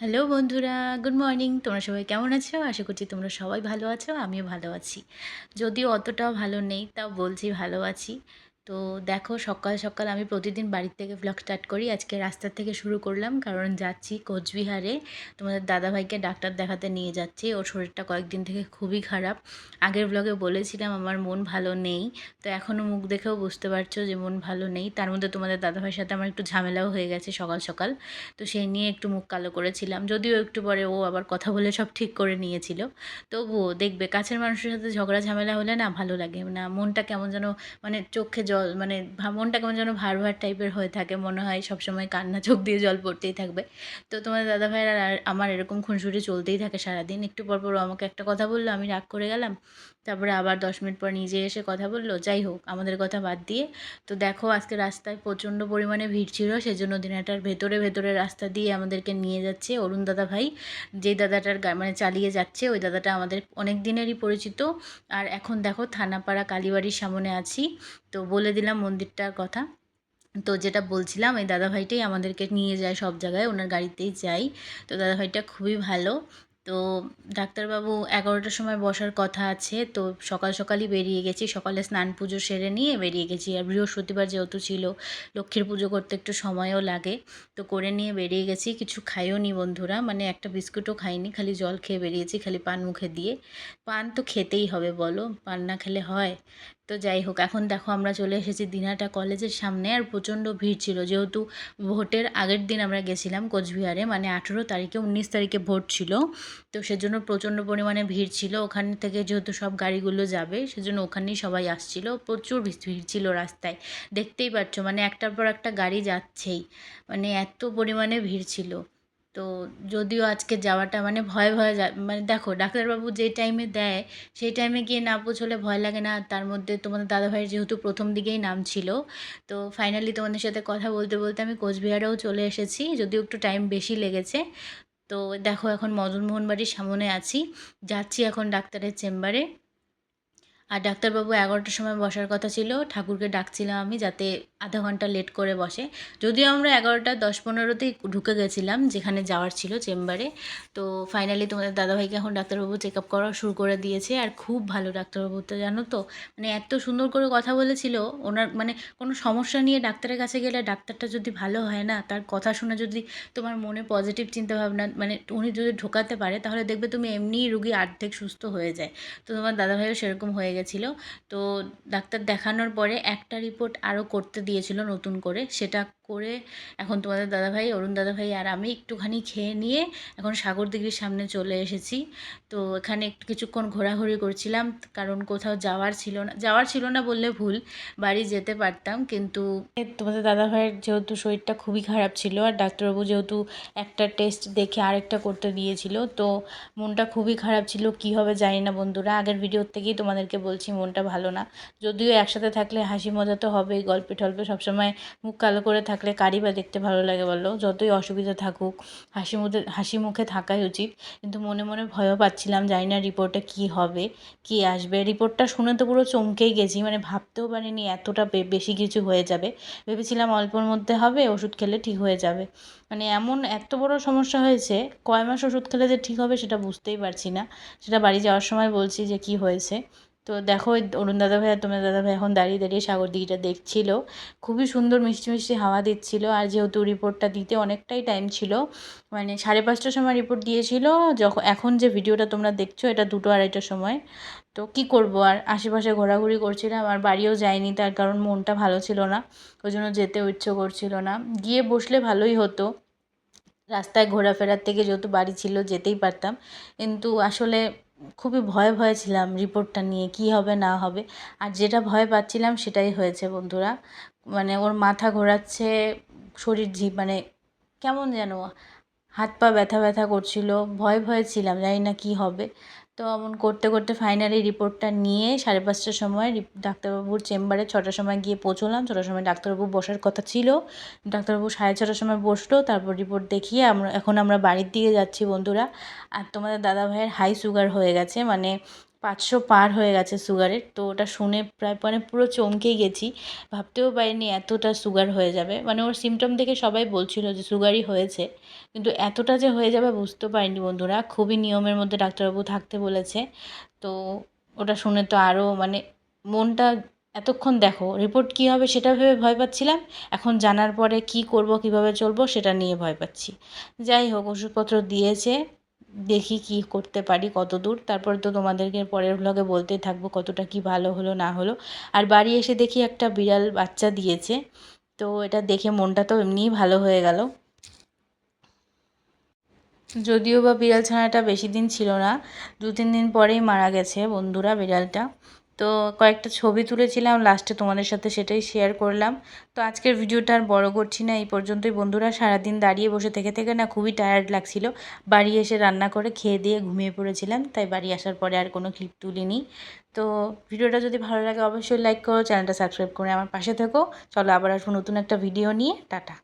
Hello বন্ধুরা, good morning. তোমরা সবাই কেমন আছো? আশা করছি তোমরা সবাই ভালো আছো, আমিও ভালো আছি। যদিও অতটাও ভালো নেই, তাও বলছি ভালো আছি। তো দেখো সকাল সকাল আমি প্রতিদিন বাড়ির থেকে ব্লগ স্টার্ট করি। আজকে রাস্তার থেকে শুরু করলাম, কারণ যাচ্ছি কোচবিহারে। তোমাদের দাদাভাইকে ডাক্তার দেখাতে নিয়ে যাচ্ছি। ওর শরীরটা কয়েকদিন থেকে খুবই খারাপ। আগের ব্লগে বলেছিলাম, আমার মন ভালো নেই। তো এখনও মুখ দেখেও বুঝতে পারছ যে মন ভালো নেই। তার মধ্যে তোমাদের দাদাভাইয়ের সাথে আমার একটু ঝামেলাও হয়ে গেছে সকাল সকাল। তো সেই নিয়ে একটু মুখ কালো করেছিলাম। যদিও একটু পরে ও আবার কথা বলে সব ঠিক করে নিয়েছিল। তবুও দেখবে, কাছের মানুষের সাথে ঝগড়া, ঝামেলা হলে না ভালো লাগে। না, মনটা কেমন যেন মানে চোখে জল মানে ভা- মনটা কেমন যেন ভার ভার টাইপের হয়ে থাকে। মনে হয় সবসময় কান্না চোখ দিয়ে জল পড়তেই থাকবে। তো তোমার দাদা ভাইয়ের আর আমার এরকম খুনসুটি চলতেই থাকে সারাদিন। একটু পর পর আমাকে একটা কথা বলল, আমি রাগ করে গেলাম। তারপরে আবার দশ মিনিট পর নিজে এসে কথা বলল, যাই হোক, আমাদের কথা বাদ দিয়ে। তো দেখো, আজকে রাস্তায় প্রচণ্ড পরিমাণে ভিড় ছিল, সেজন্য দিনাটার ভেতরে ভেতরে রাস্তা দিয়ে আমাদেরকে নিয়ে যাচ্ছে অরুণ দাদা ভাই। যেই দাদাটার মানে চালিয়ে যাচ্ছে, ওই দাদাটা আমাদের অনেক দিনেরই পরিচিত। আর এখন দেখো, থানাপাড়া কালীবাড়ির সামনে আছি। তো বলে দিলাম মন্দিরটার কথা। তো যেটা বলছিলাম, এই দাদাভাইটাই আমাদেরকে নিয়ে যায় সব জায়গায়, ওনার গাড়িতেই যাই তো দাদাভাইটা খুবই ভালো। তো ডাক্তারবাবু এগারোটার সময় বসার কথা আছে, তো সকাল সকালই বেরিয়ে গেছি। সকালে স্নান পুজো সেরে নিয়ে বেরিয়ে গেছি। আর বৃহস্পতিবার যেহেতু ছিল, লক্ষ্মীর পুজো করতে একটু সময়ও লাগে। তো করে নিয়ে বেরিয়ে গেছি। কিছু খাইও নি বন্ধুরা মানে একটা বিস্কুটও খাইনি, খালি জল খেয়ে বেরিয়েছি, খালি পান মুখে দিয়ে। পান তো খেতেই হবে বলো, পান না খেলে হয়। তো যাই হোক, এখন দেখো আমরা চলে এসেছি দিনাটা কলেজের সামনে আর প্রচণ্ড ভিড় ছিল। যেহেতু ভোটের আগের দিন আমরা গেছিলাম কোচবিহারে মানে আঠেরো তারিখে, উনিশ তারিখে ভোট ছিল। তো সেজন্য প্রচণ্ড পরিমাণে ভিড় ছিল। ওখান থেকে যেহেতু সব গাড়িগুলো যাবে, সেজন্য ওখানেই সবাই আসছিল। প্রচুর ভিড় ছিল রাস্তায়। দেখতেই পাচ্ছ মানে একটার পর একটা গাড়ি যাচ্ছেই। মানে এত পরিমাণে ভিড় ছিল। তো যদিও আজকে যাওয়াটা মানে ভয়ে ভয়ে যা মানে দেখো ডাক্তারবাবু যে টাইমে দেয়, সেই টাইমে গিয়ে না পৌঁছলে ভয় লাগে না। তার মধ্যে তোমাদের দাদাভাইয়ের যেহেতু প্রথম দিকেই নাম ছিল, তো ফাইনালি তোমাদের সাথে কথা বলতে বলতে আমি কোচবিহারেও চলে এসেছি, যদিও একটু টাইম বেশি লেগেছে। তো দেখো এখন মদন মোহন বাড়ির সামনে আছি, যাচ্ছি এখন ডাক্তারের চেম্বারে আর ডাক্তারবাবু এগারোটার সময় বসার কথা ছিল, ঠাকুরকে ডাকছিলাম আমি যাতে আধা ঘণ্টা লেট করে বসে। যদিও আমরা এগারোটা, দশ পনেরোতেই ঢুকে গেছিলাম, যেখানে যাওয়ার ছিল চেম্বারে। তো ফাইনালি তোমাদের দাদাভাইকে এখন ডাক্তারবাবু চেক আপ করা শুরু করে দিয়েছে। আর খুব ভালো ডাক্তারবাবু তো, জানো তো? মানে এত সুন্দর করে কথা বলেছিল। ওনার মানে কোনো সমস্যা নিয়ে ডাক্তারের কাছে গেলে ডাক্তারটা যদি ভালো হয় না, তার কথা শুনে যদি তোমার মনে পজিটিভ চিন্তাভাবনা মানে উনি যদি ঢোকাতে পারে, তাহলে দেখবে তুমি এমনিই রুগী অর্ধেক সুস্থ হয়ে যায়। তো তোমার দাদাভাইও সেরকম হয়ে গেছিল। তো ডাক্তার দেখানোর পরে একটা রিপোর্ট আরও করতে দিয়েছিল নতুন করে। সেটা করে এখন তোমাদের দাদাভাই, অরুণ দাদাভাই আর আমি একটুখানি খেয়ে নিয়ে এখন সাগর দিঘির সামনে চলে এসেছি। তো এখানে একটু কিছুক্ষণ ঘোরাঘুরি করছিলাম, কারণ কোথাও যাওয়ার ছিল না। যাওয়ার ছিল না বললে ভুল, বাড়ি যেতে পারতাম, কিন্তু তোমাদের দাদাভাইয়ের যেহেতু শরীরটা খুবই খারাপ ছিল আর ডাক্তারবাবু যেহেতু একটা টেস্ট দেখে আরেকটা করতে দিয়েছিল, তো মনটা খুবই খারাপ ছিল। কী হবে জানি না বন্ধুরা, আগের ভিডিওর থেকেই তোমাদেরকে বলছি মনটা ভালো না। যদিও একসাথে থাকলে হাসি মজা তো হবেই গল্পে টল্পে সবসময় মুখ কালো করে থাকলে কারই বা দেখতে ভালো লাগে বলো যতই অসুবিধা থাকুক, হাসি মুখে হাসি মুখে থাকাই উচিত। কিন্তু মনে মনে ভয়ও পাচ্ছিলাম, জানি না রিপোর্টে কী হবে, কী আসবে। রিপোর্টটা শুনে তো পুরো চমকেই গেছি মানে ভাবতেও পারিনি এতটা বেশি কিছু হয়ে যাবে। ভেবেছিলাম অল্পর মধ্যে হবে, ওষুধ খেলে ঠিক হয়ে যাবে। মানে এমন এত বড় সমস্যা হয়েছে, কয় মাস ওষুধ খেলে যে ঠিক হবে সেটা বুঝতেই পারছি না। সেটা বাড়ি যাওয়ার সময় বলছি যে কি হয়েছে। তো দেখো অরুণ দাদা ভাই আর তোমার দাদা ভাই এখন দাঁড়িয়ে দাঁড়িয়ে সাগর দিঘিটা দেখছিল। খুবই সুন্দর মিষ্টি মিষ্টি হাওয়া দিচ্ছিল আর যেহেতু রিপোর্টটা দিতে অনেকটাই টাইম ছিল মানে সাড়ে পাঁচটার সময় রিপোর্ট দিয়েছিল যখন এখন যে ভিডিওটা তোমরা দেখছ এটা দুটো আড়াইটার সময়। তো কি করব আর, আশেপাশে ঘোরাঘুরি করছিলাম, আর বাড়িও যাইনি তার কারণ মনটা ভালো ছিল না, ওই জন্য যেতেও ইচ্ছে করছিল না। গিয়ে বসলে ভালোই হতো, রাস্তায় ঘোরাফেরার থেকে যেহেতু বাড়ি ছিল যেতেই পারতাম। কিন্তু আসলে খুবই ভয় ভয়ে ছিলাম রিপোর্টটা নিয়ে, কি হবে, না হবে। আর যেটা ভয় পাচ্ছিলাম সেটাই হয়েছে বন্ধুরা। মানে ওর মাথা ঘোরাচ্ছে, শরীর ঝি মানে কেমন যেন হাত পা ব্যথা ব্যথা করছিল, ভয় ভয়ে ছিলাম, জানি না কী হবে। তো এমন করতে করতে ফাইনালি রিপোর্টটা নিয়ে সাড়ে পাঁচটার সময় ডাক্তারবাবুর চেম্বারে ছটার সময় গিয়ে পৌঁছলাম। ছটার সময় ডাক্তারবাবু বসার কথা ছিল। ডাক্তারবাবু সাড়ে ছটার সময় বসল, তারপর রিপোর্ট দেখিয়ে আমরা, এখন আমরা বাড়ির দিকে যাচ্ছি বন্ধুরা। আর তোমাদের দাদা ভাইয়ের হাই সুগার হয়ে গেছে মানে পাঁচশো পার হয়ে গেছে সুগারের। তো ওটা শুনে প্রায় মানে পুরো চমকেই গেছি। ভাবতেও পারিনি এতটা সুগার হয়ে যাবে। মানে ওর সিমটম দেখে সবাই বলছিল যে সুগারই হয়েছে। কিন্তু এতটা যে হয়ে যাবে বুঝতে পারিনি বন্ধুরা। খুবই নিয়মের মধ্যে ডাক্তারবাবু থাকতে বলেছে। তো ওটা শুনে তো আরও মানে মনটা এতক্ষণ দেখো, রিপোর্ট কী হবে সেটা ভেবে ভয় পাচ্ছিলাম। এখন জানার পরে কি করব, কীভাবে চলবো সেটা নিয়ে ভয় পাচ্ছি। যাই হোক, ওষুধপত্র দিয়েছে। দেখি কি করতে পারি কত দূর তারপর তো তোমাদেরকে পরের ভ্লগে বলতেই থাকব কতটা কি ভালো হলো, না হলো। আর বাড়ি এসে দেখি একটা বিড়াল বাচ্চা দিয়েছে। তো এটা দেখে মনটা তো এমনিই ভালো হয়ে গেল। যদিও বা বিড়াল ছানাটা বেশি দিন ছিল না দু তিন দিন পরেই মারা গেছে বন্ধুরা বিড়ালটা। তো কয়েকটা ছবি তুলেছিলাম লাস্টে তোমাদের সাথে সেটাই শেয়ার করলাম। তো আজকের ভিডিওটা আর বড় করছি না, এই পর্যন্তই বন্ধুরা। সারাদিন দাঁড়িয়ে বসে থেকে থেকে না খুবই টায়ার্ড লাগছিল। বাড়ি এসে রান্না করে খেয়ে দিয়ে ঘুমিয়ে পড়েছিলাম, তাই বাড়ি আসার পরে আর কোনো ক্লিপ তুলিনি। তো ভিডিওটা যদি ভালো লাগে অবশ্যই লাইক করো চ্যানেলটা সাবস্ক্রাইব করে আমার পাশে থেকো। চলো আবার আসব নতুন একটা ভিডিও নিয়ে। টাটা।